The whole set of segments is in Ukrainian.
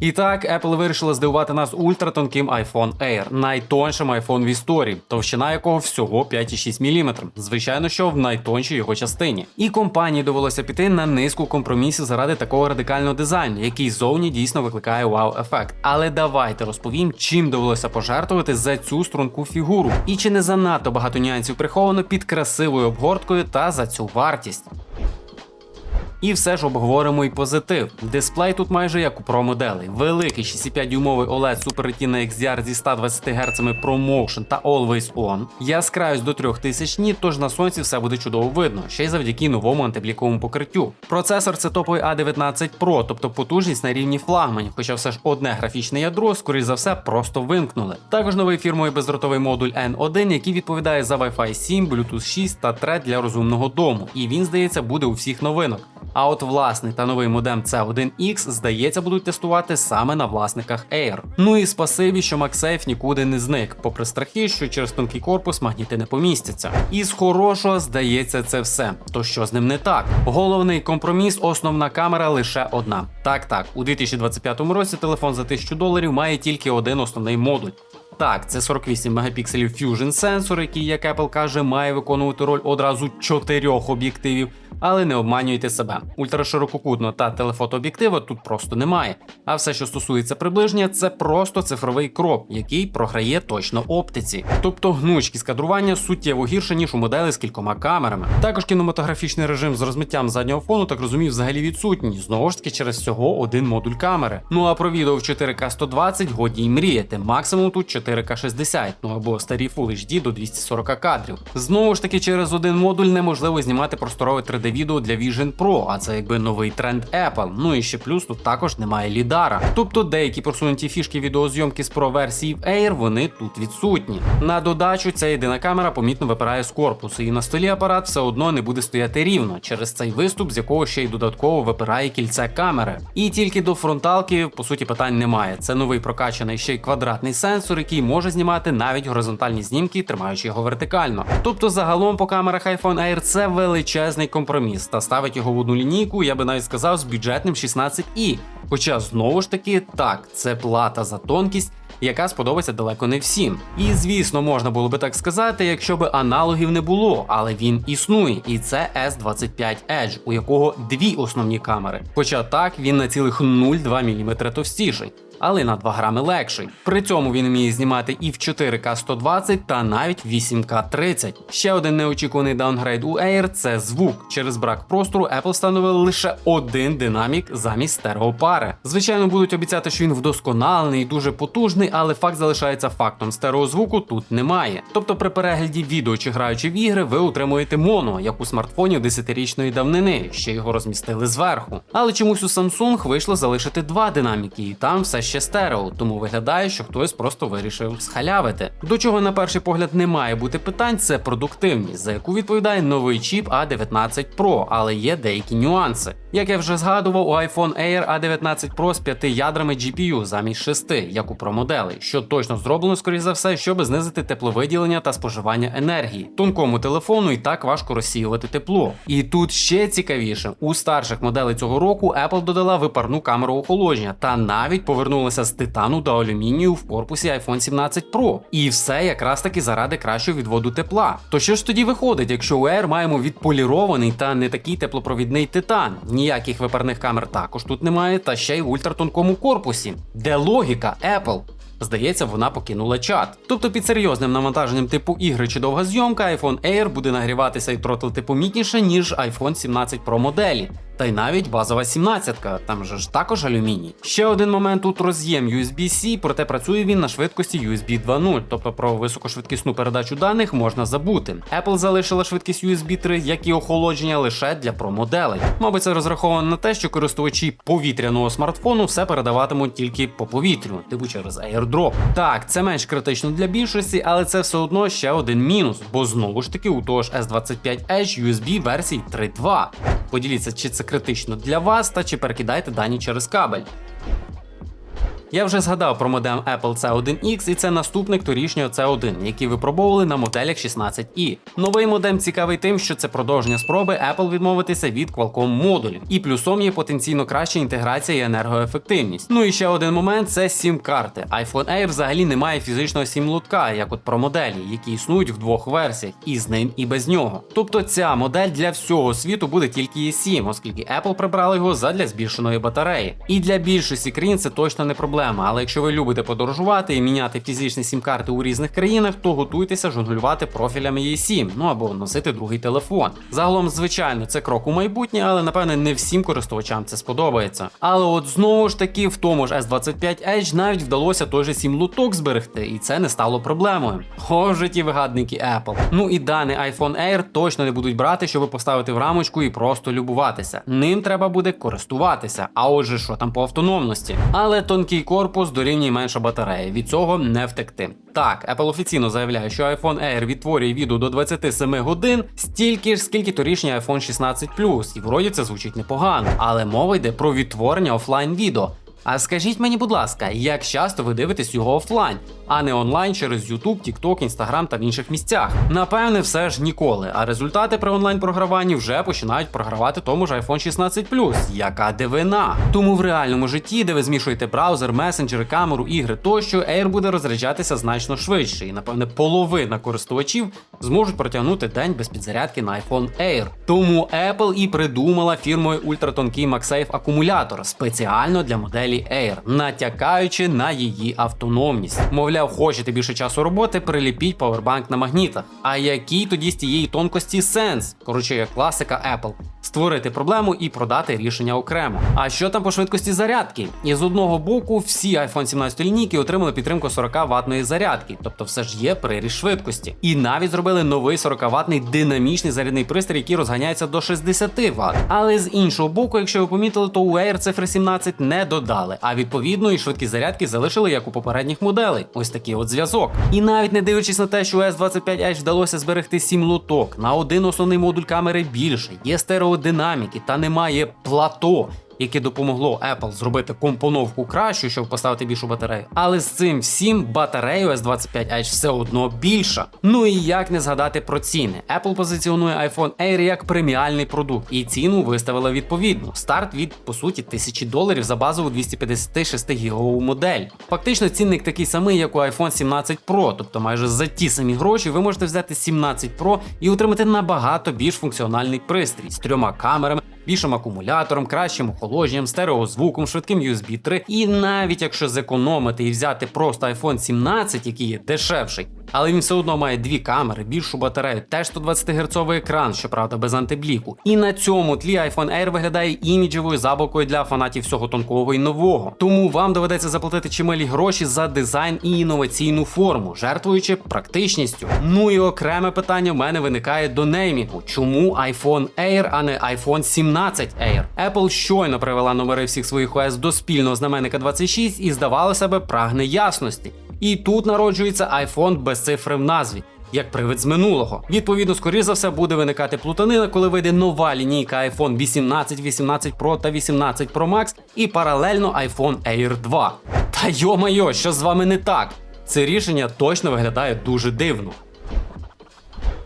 І так, Apple вирішила здивувати нас ультратонким iPhone Air, найтоншим iPhone в історії, товщина якого всього 5,6 мм. Звичайно, що в найтоншій його частині. І компанії довелося піти на низку компромісів заради такого радикального дизайну, який зовні дійсно викликає вау-ефект. Але давайте розповім, чим довелося пожертвувати за цю струнку фігуру, і чи не занадто багато нюансів приховано під красивою обгорткою та за цю вартість. І все ж обговоримо і позитив. Дисплей тут майже як у Pro. Великий 65-дюймовий OLED Super Retina XDR зі 120 Гц ProMotion та Always On. Яскравість до 3000 ніт, тож на сонці все буде чудово видно, ще й завдяки новому антибліковому покриттю. Процесор це топовий A19 Pro, тобто потужність на рівні флагманів, хоча все ж одне графічне ядро, скоріш за все, просто вимкнули. Також новий фірмовий бездротовий модуль N1, який відповідає за Wi-Fi 7, Bluetooth 6 та TRED для розумного дому. І він, здається, буде у всіх новинок. А от власний та новий модем C1X, здається, будуть тестувати саме на власниках Air. Ну і спасибі, що MagSafe нікуди не зник, попри страхи, що через тонкий корпус магніти не помістяться. І з хорошого здається це все. То що з ним не так? Головний компроміс, основна камера лише одна. Так, так, у 2025 році телефон за 1000 доларів має тільки один основний модуль. Так, це 48 мегапікселів Fusion сенсор, який, як Apple каже, має виконувати роль одразу чотирьох об'єктивів. Але не обманюйте себе. Ультраширококутного та телефотооб'єктива тут просто немає. А все, що стосується приближення, це просто цифровий кроп, який програє точно оптиці. Тобто гнучкість кадрування суттєво гірше, ніж у моделі з кількома камерами. Також кінематографічний режим з розмиттям заднього фону, так розумію, взагалі відсутній. Знову ж таки, через всього один модуль камери. Ну а про відео в 4К 120 годі й мріяти. Максимум тут 4К 60, ну або старі Full HD до 240 кадрів. Знову ж таки, через один модуль неможливо знімати просторове 3D відео для Vision Pro, а це якби новий тренд Apple. Ну і ще плюс тут також немає лідара. Тобто деякі просунуті фішки відеозйомки з Pro версії в Air вони тут відсутні. На додачу, ця єдина камера помітно випирає з корпусу, і на столі апарат все одно не буде стояти рівно через цей виступ, з якого ще й додатково випирає кільце камери. І тільки до фронталки, по суті, питань немає. Це новий прокачаний ще й квадратний сенсор, який може знімати навіть горизонтальні знімки, тримаючи його вертикально. Тобто, загалом по камерах iPhone Air це величезний компроміс, та ставить його в одну лінійку, я би навіть сказав, з бюджетним 16 і. Хоча знову ж таки, так, це плата за тонкість. Яка сподобається далеко не всім. І звісно, можна було би так сказати, якщо би аналогів не було, але він існує, і це S25 Edge, у якого дві основні камери. Хоча так він на цілих 0,2 мм товстіший. Але на 2 грами легший. При цьому він вміє знімати і в 4К 120 та навіть 8К 30. Ще один неочікуваний даунгрейд у Air це звук. Через брак простору Apple встановили лише один динамік замість стереопари. Звичайно, будуть обіцяти, що він вдосконалений і дуже потужний, але факт залишається фактом. Стереозвуку тут немає. Тобто при перегляді відео чи граючи в ігри, ви отримуєте моно, як у смартфоні 10-річної давнини, ще його розмістили зверху. Але чомусь у Samsung вийшло залишити два динаміки, і там все ще стерео, тому виглядає, що хтось просто вирішив схалявити. До чого на перший погляд не має бути питань, це продуктивність, за яку відповідає новий чіп A19 Pro, але є деякі нюанси. Як я вже згадував, у iPhone Air A19 Pro з 5 ядрами GPU замість 6, як у Pro моделей, що точно зроблено, скоріш за все, щоб знизити тепловиділення та споживання енергії. Тонкому телефону і так важко розсіювати тепло. І тут ще цікавіше, у старших моделей цього року Apple додала випарну камеру охолодження та навіть повернулася з титану до алюмінію в корпусі iPhone 17 Pro. І все якраз таки заради кращого відводу тепла. То що ж тоді виходить, якщо у Air маємо відполірований та не такий теплопровідний титан? Ніяких випарних камер також тут немає, та ще й в ультратонкому корпусі. Де логіка Apple? Здається, вона покинула чат. Тобто під серйозним навантаженням типу ігри чи довга зйомка, iPhone Air буде нагріватися і тротлити помітніше, ніж iPhone 17 Pro моделі. Та й навіть базова 17-ка, там же ж також алюміній. Ще один момент тут роз'єм USB-C, проте працює він на швидкості USB 2.0, тобто про високошвидкісну передачу даних можна забути. Apple залишила швидкість USB 3, як і охолодження лише для Pro моделей. Мабуть, це розраховано на те, що користувачі повітряного смартфону все передаватимуть тільки по повітрю, типу через AirDrop. Так, це менш критично для більшості, але це все одно ще один мінус, бо знову ж таки у того ж S25 Edge USB версії 3.2. Поділіться, чи це критично для вас, та чи перекидаєте дані через кабель. Я вже згадав про модем Apple C1X, і це наступник торішнього C1, який випробовували на моделях 16i. Новий модем цікавий тим, що це продовження спроби Apple відмовитися від Qualcomm модулів, і плюсом є потенційно краща інтеграція і енергоефективність. Ну і ще один момент це сім-карти. iPhone Air взагалі не має фізичного сім-лутка, як от про моделі, які існують в двох версіях, і з ним, і без нього. Тобто ця модель для всього світу буде тільки E7, оскільки Apple прибрали його задля збільшеної батареї. І для більшості країн це точно не проблема. Але якщо ви любите подорожувати і міняти фізичні сім-карти у різних країнах, то готуйтеся жонглювати профілями E7, ну або носити другий телефон. Загалом, звичайно, це крок у майбутнє, але напевне не всім користувачам це сподобається. Але от знову ж таки, в тому ж S25 Edge навіть вдалося той же 7 луток зберегти, і це не стало проблемою. О, ті вигадники Apple. Ну і даний iPhone Air точно не будуть брати, щоб поставити в рамочку і просто любуватися. Ним треба буде користуватися. А отже, що там по автономності. Але тонкий корпус дорівнює менша батарея. Від цього не втекти. Так, Apple офіційно заявляє, що iPhone Air відтворює відео до 27 годин, стільки ж, скільки торішній iPhone 16 і вроді це звучить непогано. Але мова йде про відтворення офлайн відео. А скажіть мені, будь ласка, як часто ви дивитесь його офлайн, а не онлайн через YouTube, TikTok, Instagram та в інших місцях? Напевне, все ж ніколи. А результати при онлайн програванні вже починають програвати тому ж iPhone 16 Яка дивина? Тому в реальному житті, де ви змішуєте браузер, месенджери, камеру, ігри тощо, Air буде розряджатися значно швидше, і напевне половина користувачів зможуть протягнути день без підзарядки на iPhone Air. Тому Apple і придумала фірмою ультратонкий MagSafe акумулятор спеціально для моделі Air, натякаючи на її автономність. Мовляв, хочете більше часу роботи, приліпіть павербанк на магнітах. А який тоді з тієї тонкості сенс? Коротше, як класика Apple. Створити проблему і продати рішення окремо. А що там по швидкості зарядки? І з одного боку, всі iPhone 17 лінійки отримали підтримку 40 ватної зарядки, тобто все ж є приріст швидкості. І навіть зробили новий 40 ватний динамічний зарядний пристрій, який розганяється до 60 Вт. Але з іншого боку, якщо ви помітили, то у Air цифри 17 не додали, а відповідно і швидкість зарядки залишили як у попередніх моделей. Ось такий от зв'язок. І навіть не дивлячись на те, що S25 Edge вдалося зберегти 7 лоток, на один основний модуль камери більше, є стереодинаміки та немає плато. Яке допомогло Apple зробити компоновку кращу, щоб поставити більшу батарею. Але з цим всім батарея S25 Edge все одно більша. Ну і як не згадати про ціни. Apple позиціонує iPhone Air як преміальний продукт, і ціну виставила відповідно. Старт від по суті тисячі доларів за базову 256 гігову модель. Фактично цінник такий самий, як у iPhone 17 Pro, тобто майже за ті самі гроші ви можете взяти 17 Pro і отримати набагато більш функціональний пристрій з трьома камерами більшим акумулятором, кращим охолодженням, стереозвуком, швидким USB 3. І навіть якщо зекономити і взяти просто iPhone 17, який є дешевший, але він все одно має дві камери, більшу батарею, теж 120 Гц екран, щоправда, без антибліку. І на цьому тлі iPhone Air виглядає іміджевою забавкою для фанатів всього тонкого і нового. Тому вам доведеться заплатити чималі гроші за дизайн і інноваційну форму, жертвуючи практичністю. Ну і окреме питання в мене виникає до неймінгу. Чому iPhone Air, а не iPhone 17 Air? Apple щойно привела номери всіх своїх ОС до спільного знаменника 26 і здавалося би, прагне ясності. І тут народжується iPhone без цифри в назві. Як привид з минулого. Відповідно, скоріш за все буде виникати плутанина, коли вийде нова лінійка iPhone 18, 18 Pro та 18 Pro Max і паралельно iPhone Air 2. Та йо-майо, що з вами не так? Це рішення точно виглядає дуже дивно.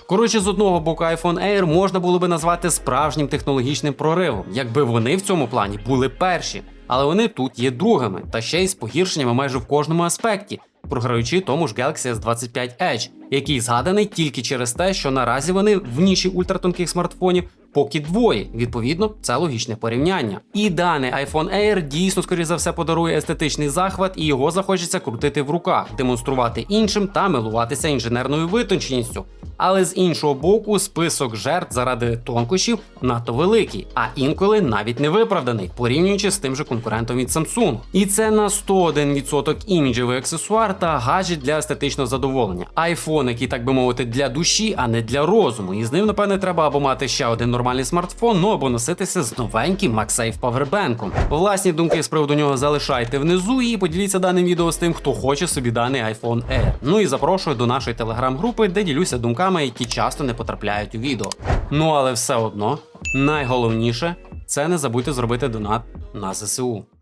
Коротше, з одного боку, iPhone Air можна було би назвати справжнім технологічним проривом, якби вони в цьому плані були перші. Але вони тут є другими, та ще й з погіршеннями майже в кожному аспекті, програючи тому ж Galaxy S25 Edge, який згаданий тільки через те, що наразі вони в ніші ультратонких смартфонів поки двоє. Відповідно, це логічне порівняння. І даний iPhone Air дійсно, скоріше за все, подарує естетичний захват, і його захочеться крутити в руках, демонструвати іншим та милуватися інженерною витонченістю. Але з іншого боку, список жертв заради тонкощів надто великий, а інколи навіть не виправданий, порівнюючи з тим же конкурентом від Samsung. І це на 101% іміджевий аксесуар та гаджет для естетичного задоволення. iPhone, який, так би мовити, для душі, а не для розуму. І з ним, напевне, треба або мати ще один нормальний смартфон, ну або носитися з новеньким MagSafe Powerbank. Власні думки з приводу нього залишайте внизу і поділіться даним відео з тим, хто хоче собі даний iPhone Air. Ну і запрошую до нашої телеграм-групи, де ділюся думками, які часто не потрапляють у відео. Ну але все одно, найголовніше це не забудьте зробити донат на ЗСУ.